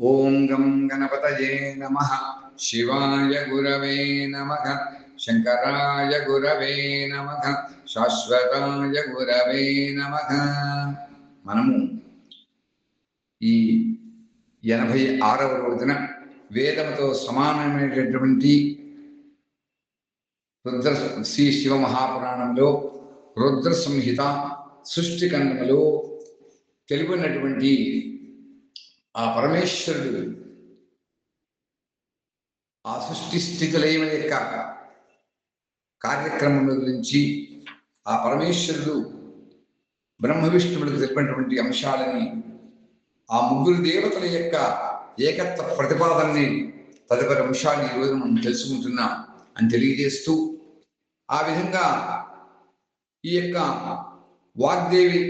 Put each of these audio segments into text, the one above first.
ఓం గం గణపతయే నమ. శివాయ గురవే నమ. శంకరాయ గురవే నమ. శాశ్వతాయ గురవే నమ. మనము ఈ ఎనభై ఆరవ రోజున వేదముతో సమానమైనటువంటి రుద్ర శ్రీ శివ మహాపురాణంలో రుద్ర సంహిత సృష్టి ఖండములో తెలుగున్నటువంటి ఆ పరమేశ్వరుడు ఆ సృష్టి స్థితులైన యొక్క కార్యక్రమం గురించి ఆ పరమేశ్వరుడు బ్రహ్మ విష్ణువులకు తెలిపినటువంటి అంశాలని ఆ ముగ్గురు దేవతల యొక్క ఏకత్వ ప్రతిపాదనని తదుపరి అంశాన్ని ఈరోజు మనం తెలుసుకుంటున్నాం అని తెలియజేస్తూ ఆ విధంగా ఈ యొక్క వాగ్దేవి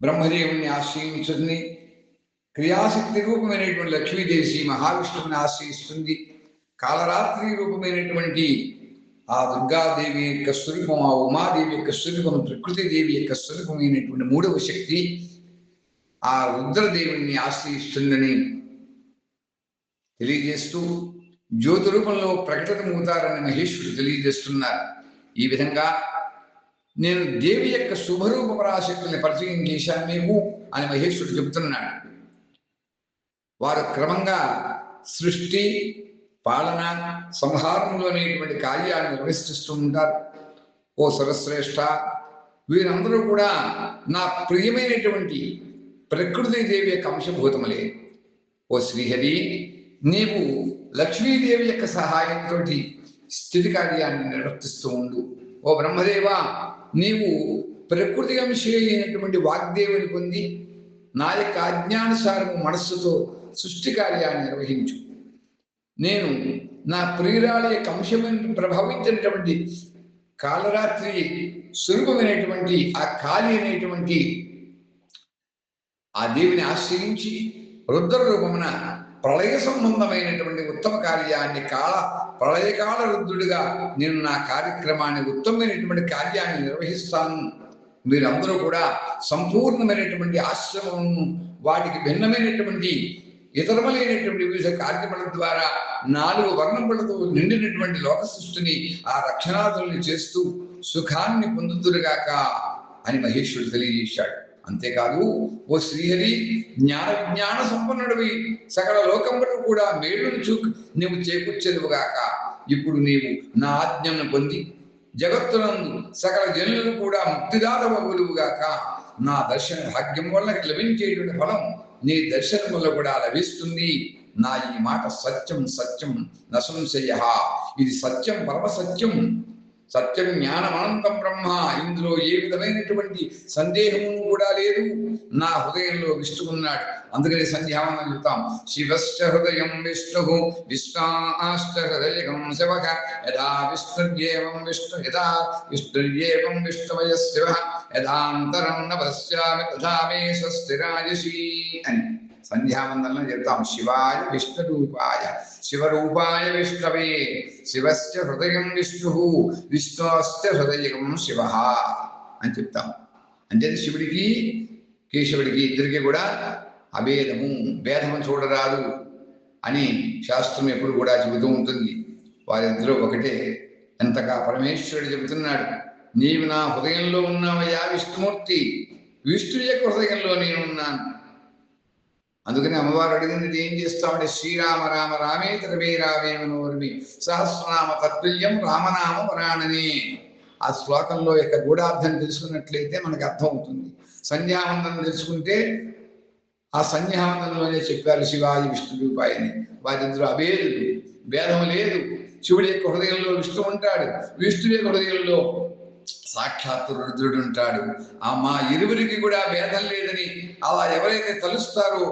బ్రహ్మదేవుని ఆశ్రయించుకుని క్రియాశక్తి రూపమైనటువంటి లక్ష్మీదేవి శ్రీ మహావిష్ణువుని ఆశ్రయిస్తుంది. కాలరాత్రి రూపమైనటువంటి ఆ దుర్గాదేవి యొక్క స్వరూపం ఆ ఉమాదేవి యొక్క స్వరూపం ప్రకృతి దేవి యొక్క స్వరూపమైనటువంటి మూడవ శక్తి ఆ రుద్రదేవుని ఆశ్రయిస్తుందని తెలియజేస్తూ జ్యోతి రూపంలో ప్రకటనమవుతారని మహేశ్వరుడు తెలియజేస్తున్నారు. ఈ విధంగా నేను దేవి యొక్క శుభరూప పరాశక్తుల్ని పరిచయం చేశాను మేము అని మహేశ్వరుడు చెబుతున్నాడు. వారు క్రమంగా సృష్టి పాలన సంహారంలో అనేటువంటి కార్యాలను నిర్వహిస్తూ ఉంటారు. ఓ సరశ్రేష్ఠ వీరందరూ కూడా నా ప్రియమైనటువంటి ప్రకృతి దేవి యొక్క అంశభూతములే ఓ శ్రీహరి నీవు లక్ష్మీదేవి యొక్క సహాయంతో స్థితి కార్యాన్ని నిర్వర్తిస్తూ ఉండు. ఓ బ్రహ్మదేవ నీవు ప్రకృతి అంశే అయినటువంటి వాగ్దేవిని పొంది నా యొక్క అజ్ఞానుసారము మనస్సుతో సృష్టి కార్యాన్ని నిర్వహించు. నేను నా ప్రియురాలి యొక్క అంశమైన ప్రభావించినటువంటి కాలరాత్రి స్వరూపమైనటువంటి ఆ కాళి అనేటువంటి ఆ దేవిని ఆశ్రయించి రుద్ర రూపమున ప్రళయ సంబంధమైనటువంటి ఉత్తమ కార్యాన్ని కాల ప్రళయకాల రుద్రుడిగా నేను నా కార్యక్రమాన్ని ఉత్తమమైనటువంటి కార్యాన్ని నిర్వహిస్తాను. మీరందరూ కూడా సంపూర్ణమైనటువంటి ఆశ్రమం వాటికి భిన్నమైనటువంటి ఇతరములైనటువంటి వివిధ కార్యక్రమాల ద్వారా నాలుగు వర్ణములతో నిండినటువంటి లోక సృష్టిని ఆ రక్షణాదుల్ని చేస్తూ సుఖాన్ని పొందుతురుగాక అని మహేశ్వరుడు తెలియజేశాడు. అంతేకాదు ఓ శ్రీహరి జ్ఞాన విజ్ఞాన సంపన్నుడివి. సకల లోకములు కూడా మేలును చూ నీవు చేకూర్చేదిగాక ఇప్పుడు నీవు నా ఆజ్ఞను పొంది జగత్తునందు సకల జనులను కూడా ముక్తిదాతవగులుగాక నా దర్శన భాగ్యం వల్ల లభించేటువంటి ఫలం నీ దర్శనం వల్ల కూడా లభిస్తుంది. నా ఈ మాట సత్యం సత్యం నసంశయ ఇది సత్యం పరమ సత్యం. సత్యం జ్ఞానం అనంత బ్రహ్మ. ఇందులో ఏ విధమైనటువంటి సందేహము కూడా లేదు. నా హృదయంలో విష్ణు ఉన్నాడు. అందుకని సంధ్యావనం చెప్తాం శివశ్చ హృదయం విష్ణు. విష్ణాశ్చ హృదయం శివ. యథా విష్ణుర్యేవం విష్ణు యథా. విష్ణుర్యేవం విష్ణువయ శివ. యథాంతరం న పశ్యామి తథా మే స్వస్తిరాజసి అని సంధ్యావందనం చెప్తాం. శివాయ విష్ణు రూపాయ శివరూపాయ విష్ణవే శివస్య హృదయం విష్ణు విష్ణుశ్చ హృదయం శివ అని చెప్తాం. అంటే శివుడికి కేశవుడికి ఇద్దరికి కూడా అభేదము భేదము చూడరాదు అని శాస్త్రం ఎప్పుడు కూడా చెబుతూ ఉంటుంది. వారిద్దరూ ఒకటే. ఎంతగా పరమేశ్వరుడు చెబుతున్నాడు. నీవు నా హృదయంలో ఉన్నావయ్యా విష్ణుమూర్తి. విష్ణు యొక్క హృదయంలో నేను ఉన్నాను అందుకని అమ్మవారు అడిగింది ఏం చేస్తామంటే శ్రీరామ రామ రామే త్రివే రామే మనోర్మి సహస్రనామ తత్తుల్యం రామనామ వరాణని ఆ శ్లోకంలో యొక్క గూఢార్థం తెలుసుకున్నట్లయితే మనకు అర్థం అవుతుంది సంధ్యావందనం తెలుసుకుంటే ఆ సంధ్యావందనంలోనే చెప్పారు శివాజీ విష్ణు రూపాయని వారిద్దరు అభేదుడు భేదం లేదు. శివుడి యొక్క హృదయంలో విష్ణు ఉంటాడు. విష్ణు యొక్క హృదయంలో సాక్షాత్ రుద్రుడు ఉంటాడు ఆ మా ఇరువురికి కూడా భేదం లేదని అలా ఎవరైతే తలుస్తారో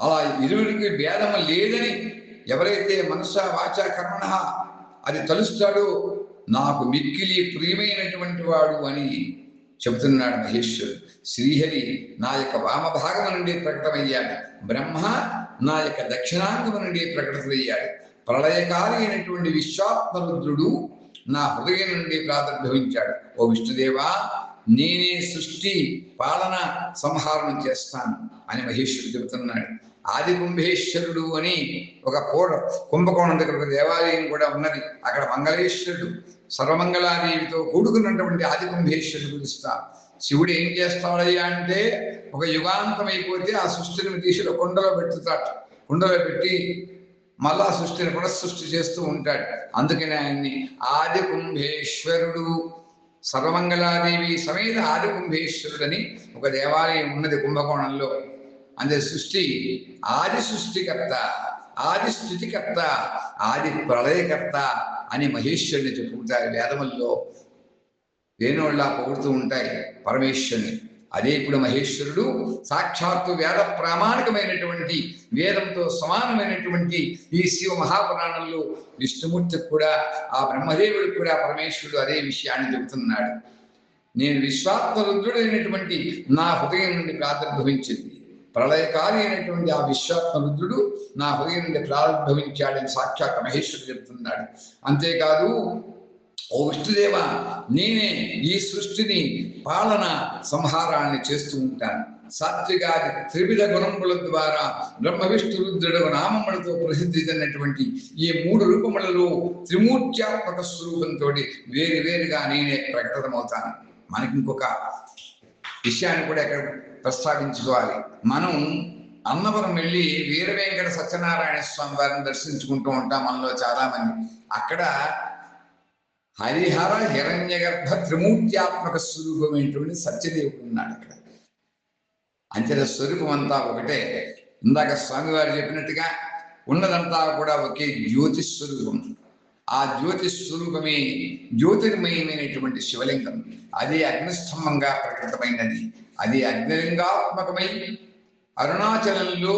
అలా ఇరువురికి భేదం లేదని ఎవరైతే మనస వాచ కర్మణ అది తలుస్తాడో నాకు మిక్కిలి ప్రియమైనటువంటి వాడు అని చెబుతున్నాడు మహేశ్వరుడు. శ్రీహరి నా యొక్క వామభాగం నుండి ప్రకటమయ్యాడు. బ్రహ్మ నా యొక్క దక్షిణాంగం నుండి ప్రకటమయ్యాడు ప్రళయకారి అయినటువంటి విశ్వాత్మరుద్రుడు నా హృదయం నుండి ప్రాదుర్భవించాడు ఓ విష్ణుదేవా నేనే సృష్టి పాలన సంహారం చేస్తాను అని మహేశ్వరుడు చెబుతున్నాడు. ఆది కుంభేశ్వరుడు అని ఒక కోట కుంభకోణం దగ్గర ఒక దేవాలయం కూడా ఉన్నది. అక్కడ మంగళేశ్వరుడు సర్వమంగళాదేవితో కూడుకున్నటువంటి ఆది కుంభేశ్వరుడు పిలుస్తా శివుడు ఏం చేస్తాడయ్యా అంటే ఒక యుగాంతం అయిపోతే ఆ సృష్టిని తీసి కుండలో పెట్టుతాడు. కుండలో పెట్టి మళ్ళా సృష్టిని కూడా సృష్టి చేస్తూ ఉంటాడు. అందుకని ఆయన్ని ఆది కుంభేశ్వరుడు సర్వమంగళాదేవి సమేత ఆది కుంభేశ్వరుడని ఒక దేవాలయం ఉన్నది కుంభకోణంలో. అంతే సృష్టి ఆది సృష్టికర్త ఆది స్థితికర్త ఆది ప్రళయకర్త అని మహేశ్వరుని చెప్పుకుంటారు వేదముల్లో. వేణువుల్లా పొగుడుతూ ఉంటాయి పరమేశ్వరుని. అదే ఇప్పుడు మహేశ్వరుడు సాక్షాత్తు వేద ప్రామాణికమైనటువంటి వేదంతో సమానమైనటువంటి ఈ శివ మహాపురాణంలో విష్ణుమూర్తికి కూడా ఆ బ్రహ్మదేవుడికి కూడా పరమేశ్వరుడు అదే విషయాన్ని చెబుతున్నాడు. నేను విశ్వాత్మరుద్రుడైనటువంటి నా హృదయం నుండి ప్రాదుర్భవించింది ప్రళయకారి అయినటువంటి ఆ విశ్వాత్మరుద్రుడు నా హృదయం నుండి ప్రాదుర్భవించాడని సాక్షాత్ మహేశ్వరుడు చెప్తున్నాడు అంతేకాదు ఓ విష్ణుదేవ నేనే ఈ సృష్టిని పాలన సంహారాన్ని చేస్తూ ఉంటాను. సాత్వికాది త్రివిధ గుణముల ద్వారా బ్రహ్మ విష్ణు రుద్రుడు నామములతో ప్రసిద్ధి చెందినటువంటి ఈ మూడు రూపములలో త్రిమూర్త్యాత్మక స్వరూపంతో వేరు వేరుగా నేనే ప్రకటనమవుతాను మనకి ఇంకొక విషయాన్ని కూడా ఇక్కడ ప్రస్తావించుకోవాలి. మనం అన్నవరం వెళ్ళి వీరవేంకట సత్యనారాయణ స్వామి వారిని దర్శించుకుంటూ ఉంటాం మనలో చాలా మంది అక్కడ హరిహర హిరణ్యగర్భ త్రిమూర్త్యాత్మక స్వరూపమైనటువంటి సత్యదేవుడు ఉన్నాడు అక్కడ అంచెల స్వరూపం అంతా ఒకటే. ఇందాక స్వామివారు చెప్పినట్టుగా ఉన్నదంతా కూడా ఒకే జ్యోతి స్వరూపం. ఆ జ్యోతి స్వరూపమే జ్యోతిర్మయమైనటువంటి శివలింగం. అదే అగ్నిస్తంభంగా ప్రకటమైనది అది అగ్నిలింగాత్మకమై అరుణాచలంలో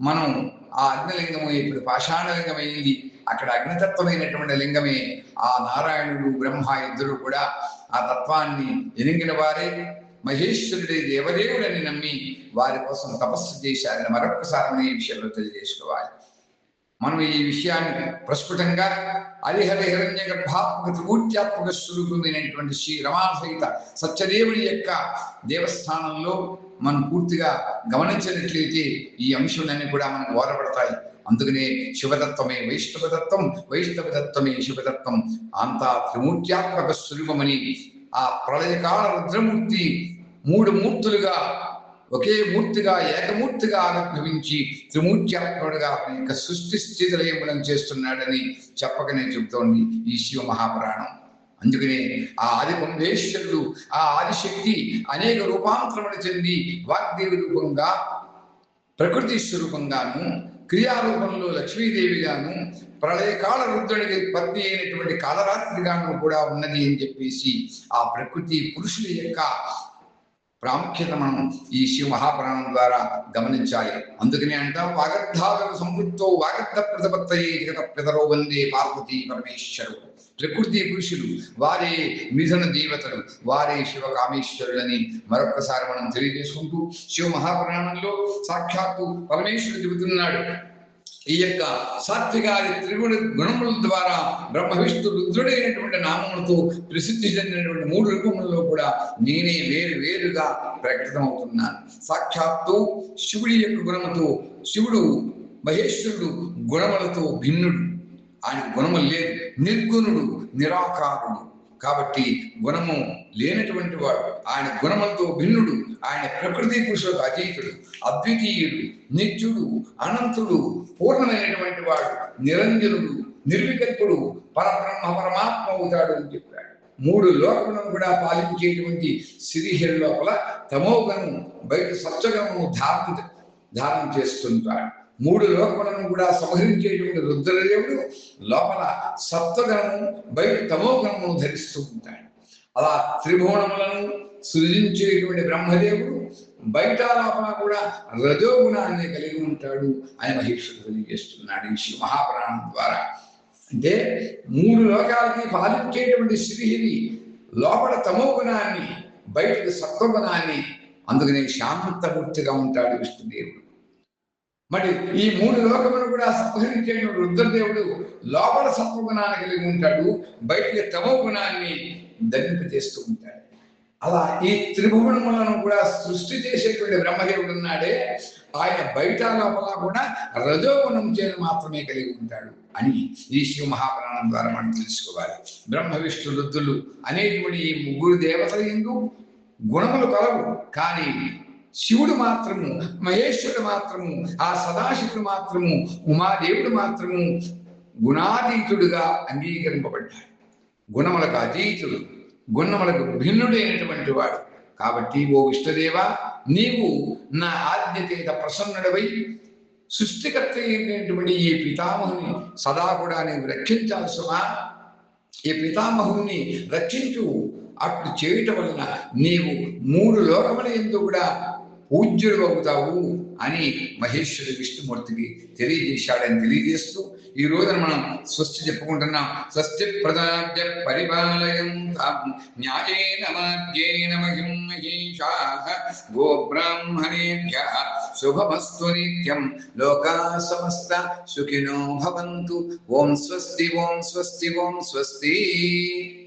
మనం ఆ అగ్నిలింగము ఇప్పుడు పాషాణలింగమైంది. అక్కడ అగ్నితత్వమైనటువంటి లింగమే ఆ నారాయణుడు బ్రహ్మ ఇద్దరు కూడా ఆ తత్వాన్ని ఎరిగిన వారే. మహేశ్వరుడి దేవదేవుడని నమ్మి వారి కోసం తపస్సు చేశారని మరొకసారి ఈ విషయంలో తెలియజేసుకోవాలి. మనం ఈ విషయాన్ని ప్రస్ఫుటంగా హరిహర హిరణ్య గర్భాత్మక త్రిమూర్త్యాత్మక స్వరూపమైనటువంటి శ్రీ రమాసహిత సత్యదేవుడి యొక్క దేవస్థానంలో మనం పూర్తిగా గమనించినట్లయితే ఈ అంశాలన్నీ కూడా మనకు ఓరపడతాయి అందుకనే శివతత్వమే వైష్ణవతత్వం వైష్ణవతత్వమే శివతత్వం అంతా త్రిమూర్త్యాత్మక స్వరూపమని ఆ ప్రళయకాల రుద్రమూర్తి మూడు మూర్తులుగా ఒకే మూర్తిగా ఏకమూర్తిగా ఆవిర్భవించి త్రిమూర్త్యాత్ముడుగా తన యొక్క సృష్టి స్థితి లయములను చేస్తున్నాడని చెప్పకనే చెబుతోంది ఈ శివ మహాపురాణం. అందుకనే ఆ ఆది కుంభేశ్వరుడు ఆ ఆదిశక్తి అనేక రూపాంతరములు చెంది వాగ్దేవి రూపంగా ప్రకృతి స్వరూపంగాను క్రియారూపంలో లక్ష్మీదేవిగాను ప్రళయకాల రుద్రుడికి పత్ని అయినటువంటి కాలరాత్రిగాను కూడా ఉన్నది అని చెప్పేసి ఆ ప్రకృతి పురుషుల యొక్క ప్రాముఖ్యత మనం ఈ శివ మహాపురాణం ద్వారా గమనించాలి. అందుకనే అంటాం వాగర్ధాగర సంవృత్తో వాగర్ధ ప్రతిపత్తయే జగత పితరో వందే పార్వతీ పరమేశ్వరు. ప్రకృతి పురుషులు వారే మిథున దేవతలు వారే శివ కామేశ్వరులని మరొకసారి మనం తెలియజేసుకుంటూ శివ మహాపురాణంలో సాక్షాత్తు పరమేశ్వరుడు చెబుతున్నాడు. ఈ యొక్క సాత్వికాది త్రిగుణ గుణముల ద్వారా బ్రహ్మ విష్ణు రుద్రుడైనటువంటి నామములతో ప్రసిద్ధి చెందినటువంటి మూడు రూపములలో కూడా నేనే వేరు వేరుగా ప్రకటనవుతున్నాను సాక్షాత్తు శివుడి యొక్క గుణముతో శివుడు మహేశ్వరుడు గుణములతో భిన్నుడు. ఆయన గుణము లేదు నిర్గుణుడు నిరాకారుడు. కాబట్టి గుణము లేనటువంటి వాడు ఆయన గుణములతో భిన్నుడు ఆయన ప్రకృతి పురుషులకు అతీతుడు అద్వితీయుడు నిత్యుడు అనంతుడు పూర్ణమైనటువంటి వాడు నిరంజనుడు నిర్వికల్పుడు పరబ్రహ్మ పరమాత్మ అవుతాడు అని చెప్పాడు. మూడు లోకములను కూడా పాలించేటువంటి శ్రీహరి లోపల తమోగను బయట సత్వగమును ధారణ ధారణ చేస్తుంటాడు. మూడు లోకములను కూడా సంహరించేటువంటి రుద్రదేవుడు లోపల సత్వగణము బయట తమోగణమును ధరిస్తూ ఉంటాడు. అలా త్రిభువనములను సృజించేటువంటి బ్రహ్మదేవుడు బయట లోపల కూడా రజోగుణాన్ని కలిగి ఉంటాడు. అని మహేశ్వరుడు తెలియజేస్తున్నాడు ఈ శ్రీ మహాపురాణం ద్వారా. అంటే మూడు లోకాలకి పాలించేటువంటి శ్రీహరి లోపల తమో గుణాన్ని బయటకు సత్వగుణాన్ని అందుకనే శాంతమూర్తిగా ఉంటాడు విష్ణుదేవుడు. మరి ఈ మూడు లోకములు కూడా సంహరించేటువంటి రుద్రదేవుడు లోపల సత్వగుణాన్ని కలిగి ఉంటాడు బయటకి తమో గుణాన్ని ధరింపజేస్తూ ఉంటాడు. అలా ఈ త్రిభువనములను కూడా సృష్టి చేసేటువంటి బ్రహ్మదేవుడు ఉన్నాడే. ఆయన బయట లోపల కూడా రజోగుణం చేయడం మాత్రమే కలిగి ఉంటాడు అని ఈ శివ మహాప్రాణం ద్వారా మనం తెలుసుకోవాలి. బ్రహ్మ విష్ణు రుద్రులు అనేటువంటి ఈ ముగ్గురు దేవతల ఎందు గుణములు కలవు. కానీ శివుడు మాత్రము మహేశ్వరుడు మాత్రము ఆ సదాశివుడు మాత్రము ఉమాదేవుడు మాత్రము గుణాతీతుడుగా అంగీకరింపబడ్డాడు. గుణములకు అతీతుడు గుణములకు భిన్నుడైనటువంటి వాడు. కాబట్టి ఓ విష్ణుదేవ నీవు నా ఆజ్ఞ ప్రసన్నుడవై సృష్టికర్త అయినటువంటి ఈ పితామహుని సదా కూడా నీవు రక్షించాల్సిన ఈ పితామహుణ్ణి రక్షించు. అట్లు చేయటం వలన నీవు మూడు లోకముల ఎందు కూడా పూజ్యుడు అవుతావు అని మహేశ్వరి విష్ణుమూర్తికి తెలియజేశాడని తెలియజేస్తూ ఈ రోజున మనం స్వస్తి చెప్పుకుంటున్నాం. స్వస్తి ప్రదార్య పరిపాలయం న్యాయేన మార్గేణ మహిం మహేషా గో శుభమస్తు నిత్యం. లోకా సమస్త సుఖినో భవంతు. ఓం స్వస్తి ఓం స్వస్తి ఓం స్వస్తి.